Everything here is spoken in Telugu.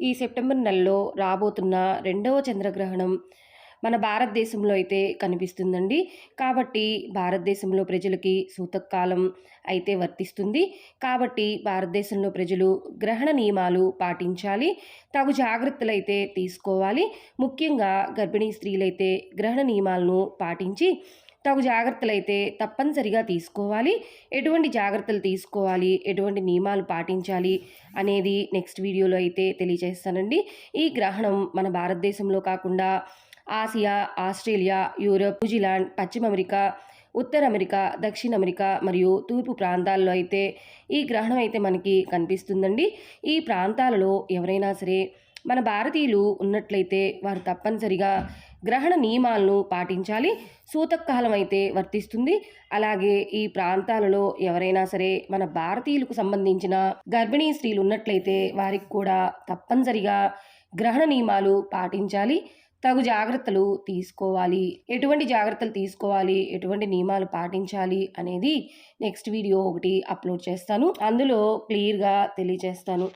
ఈ సెప్టెంబర్ నెలలో రాబోతున్న రెండవ చంద్రగ్రహణం మన భారతదేశంలో అయితే కనిపిస్తుందండి. కాబట్టి భారతదేశంలో ప్రజలకి సూతకాలం అయితే వర్తిస్తుంది. కాబట్టి భారతదేశంలో ప్రజలు గ్రహణ నియమాలు పాటించాలి. తగు జాగ్రత్తలు అయితే తీసుకోవాలి. ముఖ్యంగా గర్భిణీ స్త్రీలైతే గ్రహణ నియమాలను పాటించి తగు జాగ్రత్తలు అయితే తప్పనిసరిగా తీసుకోవాలి. ఎటువంటి జాగ్రత్తలు తీసుకోవాలి? ఎటువంటి నియమాలు పాటించాలి? అనేది నెక్స్ట్ వీడియోలో అయితే తెలియజేస్తానండి ఈ గ్రహణం మన భారతదేశంలో కాకుండా Asia Australia Europe New Zealand పశ్చిమ అమెరికా ఉత్తర అమెరికా దక్షిణ అమెరికా మరియు తూర్పు ప్రాంతాల్లో అయితే ఈ గ్రహణం అయితే మనకి కనిపిస్తుందండి. ఈ ప్రాంతాలలో ఎవరైనా సరే మన భారతీయులు ఉన్నట్లయితే వారు తప్పనిసరిగా గ్రహణ నియమాలను పాటించాలి. సూతకాలం అయితే వర్తిస్తుంది. అలాగే ఈ ప్రాంతాలలో ఎవరైనా సరే మన భారతీయులకు సంబంధించిన గర్భిణీ స్త్రీలు ఉన్నట్లయితే వారికి కూడా తప్పనిసరిగా గ్రహణ నియమాలు పాటించాలి. తగు జాగ్రత్తలు తీసుకోవాలి. ఎటువంటి జాగ్రత్తలు తీసుకోవాలి? ఎటువంటి నియమాలు పాటించాలి? అనేది నెక్స్ట్ వీడియో ఒకటి అప్లోడ్ చేస్తాను. అందులో క్లియర్గా తెలియజేస్తాను.